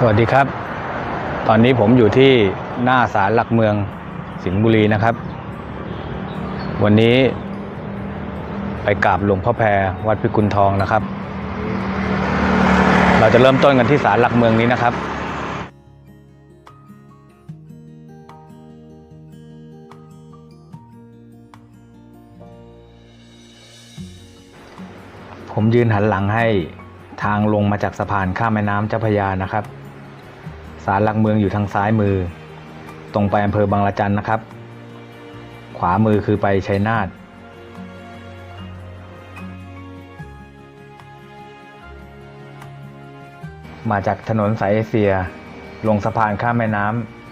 สวัสดีครับ ตอนนี้ผมอยู่ที่หน้าศาลหลักเมืองสิงห์บุรีนะครับ วันนี้ไปกราบหลวงพ่อแพรวัดพิกุลทองนะครับ เราจะเริ่มต้นกันที่ศาลหลักเมืองนี้นะครับผมยืนหันหลังให้ทางลงมาจากสะพานข้ามแม่น้ำเจ้าพยานะครับ ศาลหลักเมืองอยู่ทางซ้ายมือ ตรงไปอำเภอบางละจันนะครับ ขวามือคือไปชัยนาทมาจากถนนสายเอเชีย ลงสะพานข้ามแม่น้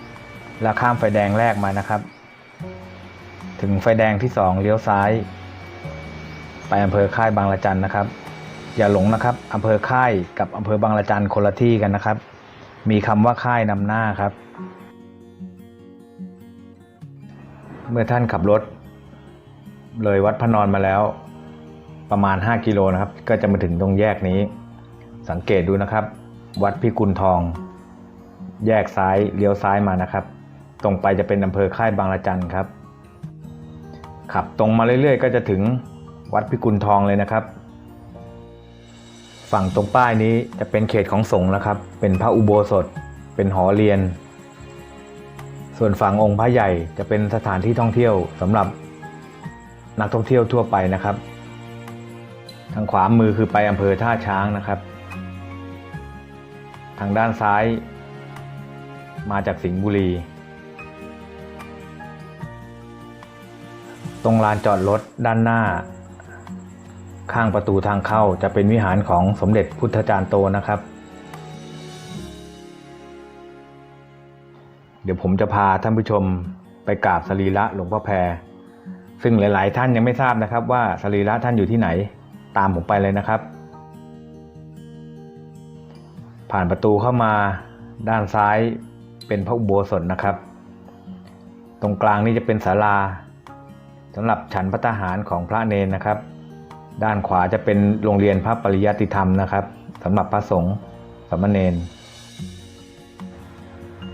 ำแล้วข้ามไฟแดงแรกมานะครับ ถึงไฟแดงที่สองเลี้ยวซ้าย ไปอำเภอค่ายบางละจันนะครับ อย่าหลงนะครับอำเภอค่ายกับอำเภอบางละจันคนละที่กันนะครับ มีคำว่าค่ายนำหน้าครับ เมื่อท่านขับรถ เลยวัดพระนอนมาแล้ว ประมาณ 5 กิโลนะครับ ก็จะมาถึงตรงแยกนี้ สังเกตดูนะครับ วัดพิกุลทอง แยกซ้ายเลี้ยวซ้ายมานะครับ ตรงไปจะเป็นอำเภอค่ายบางละจันครับขับตรงมาเรื่อยๆ ก็จะถึงวัดพิกุลทองเลยนะครับ ฝั่งตรงป้ายนี้จะเป็นเขตของสงฆ์นะครับ เป็นพระอุโบสถ เป็นหอเรียน ส่วนฝั่งองค์พระใหญ่จะเป็นสถานที่ท่องเที่ยวสำหรับนักท่องเที่ยวทั่วไปนะครับ ทางขวามือคือไปอำเภอท่าช้างนะครับ ทางด้านซ้าย มาจากสิงห์บุรี ตรงลานจอดรถด้านหน้า ข้างประตูทางเข้าจะเป็นวิหารของสมเด็จพุทธจารย์โตนะครับ เดี๋ยวผมจะพาท่านผู้ชมไปกราบสรีระหลวงพ่อแพร ซึ่งหลาย ๆ ท่านยังไม่ทราบนะครับว่าสรีระท่านอยู่ที่ไหนตามผมไปเลยนะครับ ผ่านประตูเข้ามาด้านซ้ายเป็นพระอุโบสถนะครับ ตรงกลางนี่จะเป็นศาลาสำหรับฉันพระทหารของพระเนนนะครับ ด้านขวาจะเป็นโรงเรียนพระปริยัติธรรมนะครับสำหรับพระสงฆ์สามเณร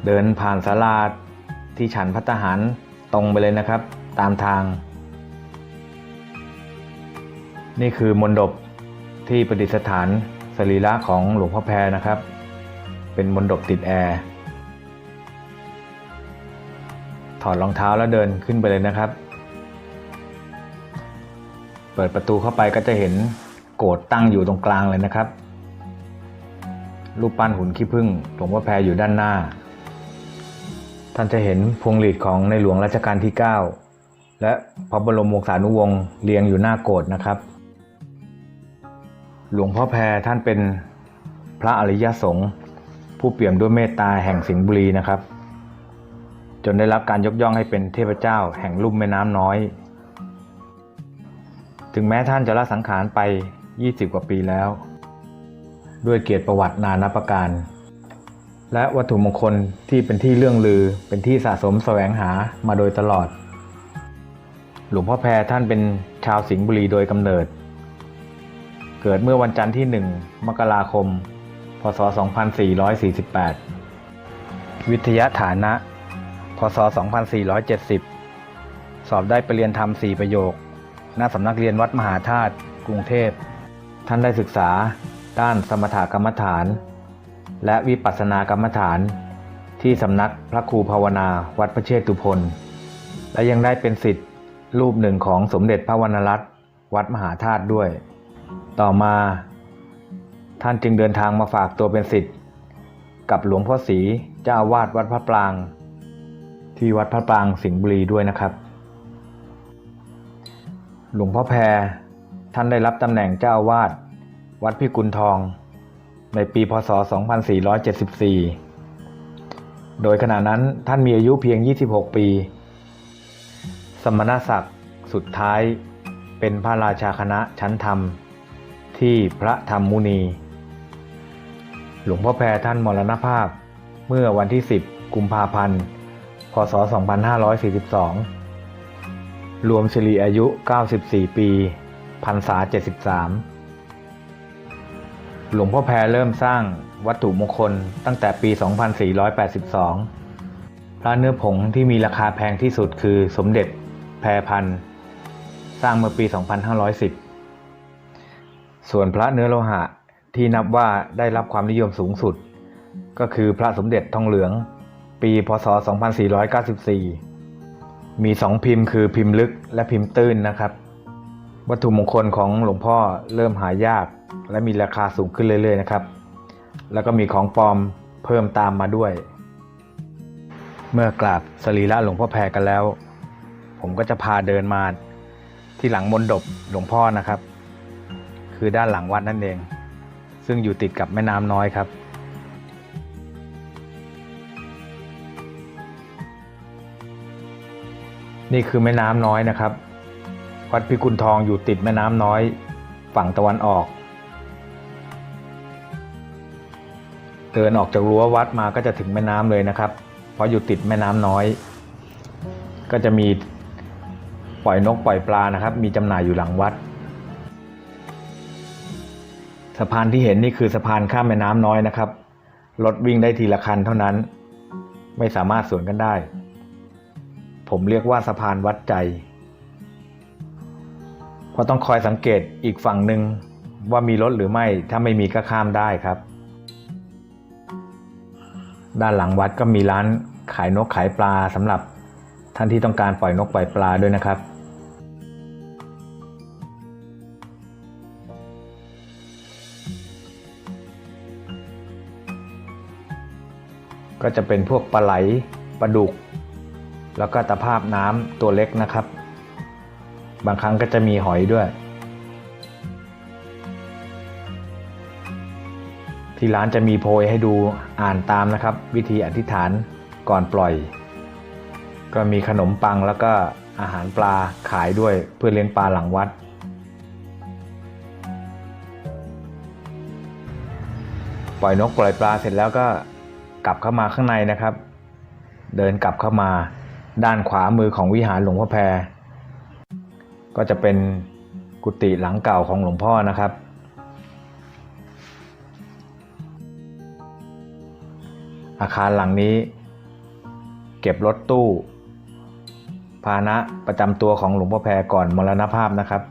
เดินผ่านศาลาที่ฉันพัตหารตรงไปเลยนะครับ ตามทาง นี่คือมณฑปที่ประดิษฐานสรีระของหลวงพ่อแพรนะครับ เป็นมณฑปติดแอร์ถอดรองเท้าแล้วเดินขึ้นไปเลยนะครับ ปิดประตูเข้าไปก็จะเห็นโกรธตั้งอยู่ตรงกลางเลยนะครับ รูปปั้นหุ่นขี้ผึ้งหลวงพ่อแพรอยู่ด้านหน้า ท่านจะเห็นพวงหลีดของในหลวงรัชกาลที่ 9 และพระบรมวงศานุวงศ์เรียงอยู่หน้าโกรธนะครับ หลวงพ่อแพรท่านเป็นพระอริยสงฆ์ผู้เปี่ยมด้วยเมตตาแห่งสิงห์บุรีนะครับ จนได้รับการยกย่องให้เป็นเทพเจ้าแห่งลุ่มแม่น้ำน้อย ถึงแม้ท่านจะละสังขารไป 20 กว่าปีแล้ว ด้วยเกียรติประวัตินานาประการ และวัตถุมงคลที่เป็นที่เรื่องลือเป็นที่สะสมแสวงหามาโดยตลอด หลวงพ่อแพรท่านเป็นชาวสิงห์บุรีโดยกำเนิด เกิดเมื่อวันจันทร์ที่ 1 มกราคม พศ 2448 วิทยาฐานะ พศ 2470 สอบได้ไปเรียนธรรม 4 ประโยค ณสำนักเรียนวัดมหาธาตุกรุงเทพ ท่านได้ศึกษาด้านสมถกรรมฐาน และวิปัสสนากรรมฐาน ที่สำนักพระครูภาวนาวัดพระเชตุพนและยังได้เป็นสิทธิ์รูปหนึ่งของสมเด็จพระวรรณรัตน์วัดมหาธาตุด้วย ต่อมา ท่านจึงเดินทางมาฝากตัวเป็นสิทธิ์กับหลวงพ่อศรีเจ้าวาสวัดพระปราง ที่วัดพระปรางสิงห์บุรีด้วยนะครับ หลวงพ่อแพรท่านได้รับตำแหน่งเจ้าอาวาสวัดพิกุลทอง ในปีพศ 2474 โดยขณะนั้นท่านมีอายุเพียง 26 ปี สมณศักดิ์สุดท้ายเป็นพระราชาคณะชั้นธรรม ที่พระธรรมมุนี หลวงพ่อแพรท่านมรณภาพเมื่อวันที่ 10 กุมภาพันธ์ พศ 2542 รวมสิริอายุ 94 ปีพรรษา 73 หลวงพ่อแพรเริ่มสร้างวัตถุมงคลตั้งแต่ปี 2482 พระเนื้อผงที่มีราคาแพงที่สุดคือสมเด็จแพรพันสร้างเมื่อปี 2510 ส่วนพระเนื้อโลหะที่นับว่าได้รับความนิยมสูงสุด ก็คือพระสมเด็จทองเหลือง ปี พศ 2494 มีสองพิมพ์คือพิมพ์ลึกและพิมพ์ตื้นนะครับ วัตถุมงคลของหลวงพ่อเริ่มหายาก และมีราคาสูงขึ้นเรื่อยๆนะครับ แล้วก็มีของปลอมเพิ่มตามมาด้วย เมื่อกราบสรีระหลวงพ่อแพรกันแล้ว ผมก็จะพาเดินมาที่หลังมณฑปหลวงพ่อนะครับ คือด้านหลังวัดนั่นเอง ซึ่งอยู่ติดกับแม่น้ำน้อยครับ นี่คือแม่น้ำน้อยนะครับ วัดพิกุลทองอยู่ติดแม่น้ำน้อยฝั่งตะวันออก เดินออกจากรั้ววัดมาก็จะถึงแม่น้ำเลยนะครับ เพราะอยู่ติดแม่น้ำน้อย ก็จะมีปล่อยนกปล่อยปลานะครับ มีจำหน่ายอยู่หลังวัด สะพานที่เห็นนี่คือสะพานข้ามแม่น้ำน้อยนะครับรถวิ่งได้ทีละคันเท่านั้น ไม่สามารถสวนกันได้ ผมเรียกว่าสะพานวัดใจ เพราะต้องคอยสังเกตอีกฝั่งหนึ่งว่ามีรถหรือไม่ ถ้าไม่มีก็ข้ามได้ครับ ด้านหลังวัดก็มีร้านขายนกขายปลาสำหรับท่านที่ต้องการปล่อยนกปล่อยปลาด้วยนะครับ ก็จะเป็นพวกปลาไหลปลาดุก แล้วก็ตะภาพน้ำตัวเล็กนะครับ บางครั้งก็จะมีหอยด้วย ที่ร้านจะมีโพยให้ดูอ่านตามนะครับ วิธีอธิษฐานก่อนปล่อย ก็มีขนมปังแล้วก็อาหารปลาขายด้วยเพื่อเลี้ยงปลาหลังวัดปล่อยนกปล่อยปลาเสร็จแล้วก็กลับเข้ามาข้างในนะครับ เดินกลับเข้ามา ด้านขวามือของวิหารหลวงพ่อแพร ก็จะเป็นกุฏิหลังเก่าของหลวงพ่อนะครับ อาคารหลังนี้ เก็บรถตู้พาหนะประจำตัวของหลวงพ่อแพรก่อนมรณภาพนะครับ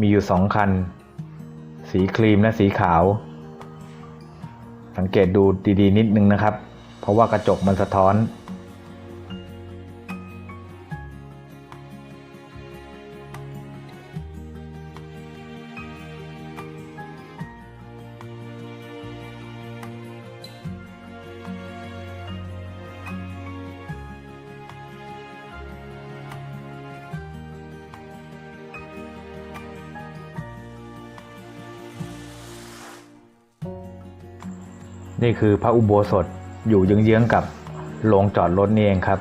มีอยู่สองคัน สีครีมและสีขาว สังเกตดูดีๆนิดนึงนะครับ เพราะว่ากระจกมันสะท้อน นี่คือพระอุโบสถอยู่เยื้องๆกับโรงจอดรถนี่เองครับ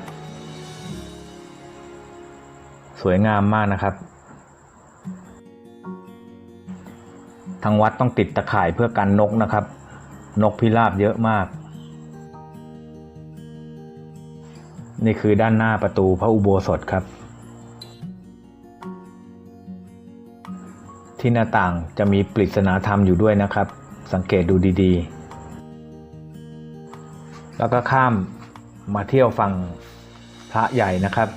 สวยงามมากนะครับ ทางวัดต้องติดตะข่ายเพื่อกันนกนะครับ นกพิราบเยอะมาก นี่คือด้านหน้าประตูพระอุโบสถครับ ที่หน้าต่างจะมีปริศนาธรรมอยู่ด้วยนะครับ สังเกตดูดีๆ แล้วก็ข้ามมาเที่ยวฝั่งพระใหญ่นะครับ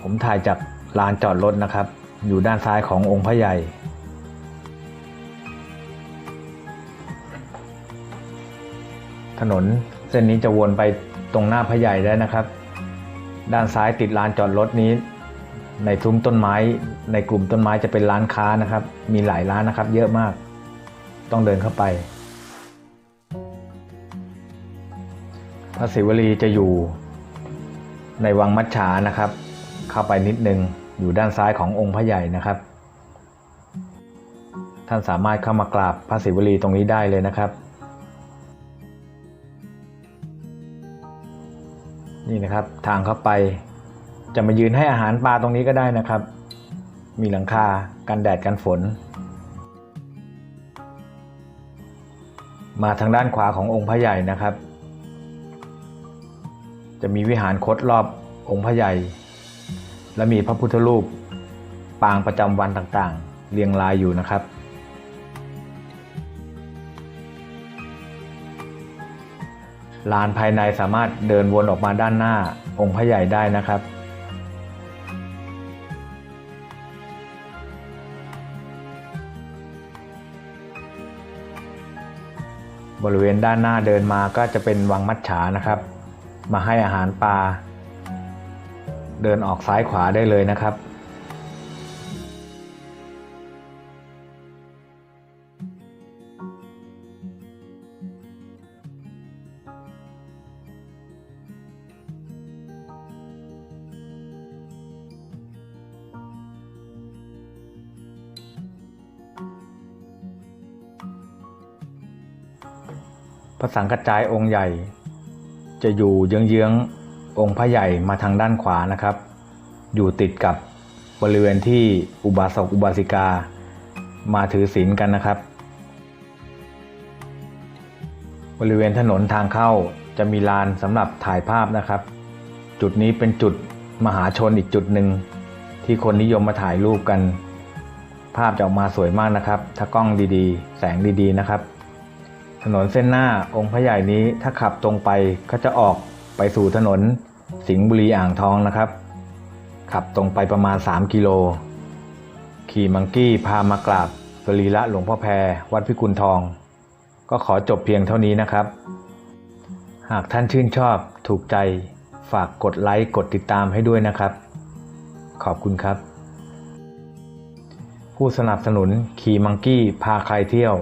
ผมถ่ายจากลานจอดรถนะครับ อยู่ด้านซ้ายขององค์พระใหญ่ ถนนเส้นนี้จะวนไปตรงหน้าพระใหญ่ได้นะครับ ด้านซ้ายติดลานจอดรถนี้ ในซุ้มต้นไม้ ในกลุ่มต้นไม้จะเป็นร้านค้านะครับ มีหลายร้านนะครับ เยอะมาก ต้องเดินเข้าไป พระศิวลีจะอยู่ในวังมัจฉานะครับ เข้าไปนิดนึงอยู่ด้านซ้ายขององค์พระใหญ่นะครับ ท่านสามารถเข้ามากราบพระศิวลีตรงนี้ได้เลยนะครับ นี่นะครับทางเข้าไปจะมายืนให้อาหารปลาตรงนี้ก็ได้นะครับ มีหลังคากันแดดกันฝน มาทางด้านขวาขององค์พระใหญ่นะครับ จะมีวิหารคดรอบองค์พระใหญ่ และมีพระพุทธรูป ปางประจำวันต่างๆ เรียงรายอยู่นะครับ ลานภายในสามารถเดินวนออกมาด้านหน้าองค์พระใหญ่ได้นะครับบริเวณด้านหน้าเดินมาก็จะเป็นวังมัดฉานะครับ มาให้อาหารปลา เดินออกซ้ายขวาได้เลยนะครับ พระสังกัจจายองค์ใหญ่ จะอยู่เยื้องๆองค์พระใหญ่มาทางด้านขวานะครับ อยู่ติดกับบริเวณที่อุบาสกอุบาสิกา มาถือศีลกันนะครับ บริเวณถนนทางเข้าจะมีลานสำหรับถ่ายภาพนะครับ จุดนี้เป็นจุดมหาชนอีกจุดหนึ่งที่คนนิยมมาถ่ายรูปกัน ภาพจะออกมาสวยมากนะครับ ถ้ากล้องดีๆ แสงดีๆนะครับ ถนนเส้นหน้าองค์พระใหญ่นี้ถ้าขับตรงไปก็จะออกไปสู่ถนนสิงห์บุรีอ่างทองนะครับ ขับตรงไปประมาณ 3 กิโล ขี่มังกี้พามากราบสรีระหลวงพ่อแพรวัดพิกุลทอง ก็ขอจบเพียงเท่านี้นะครับ หากท่านชื่นชอบถูกใจฝากกดไลค์กดติดตามให้ด้วยนะครับ ขอบคุณครับ ผู้สนับสนุนขี่มังกี้พาใครเที่ยว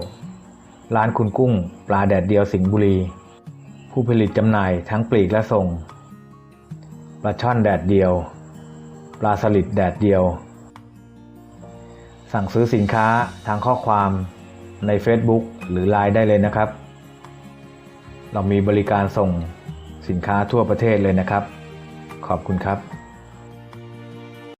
ร้านคุณกุ้ง ปลาแดดเดียวสิงห์บุรี ผู้ผลิตจำหน่ายทั้งปลีกและส่ง ปลาช่อนแดดเดียว ปลาสลิดแดดเดียว สั่งซื้อสินค้าทางข้อความใน Facebook หรือ Line ได้เลยนะครับ เรามีบริการส่งสินค้าทั่วประเทศเลยนะครับ ขอบคุณครับ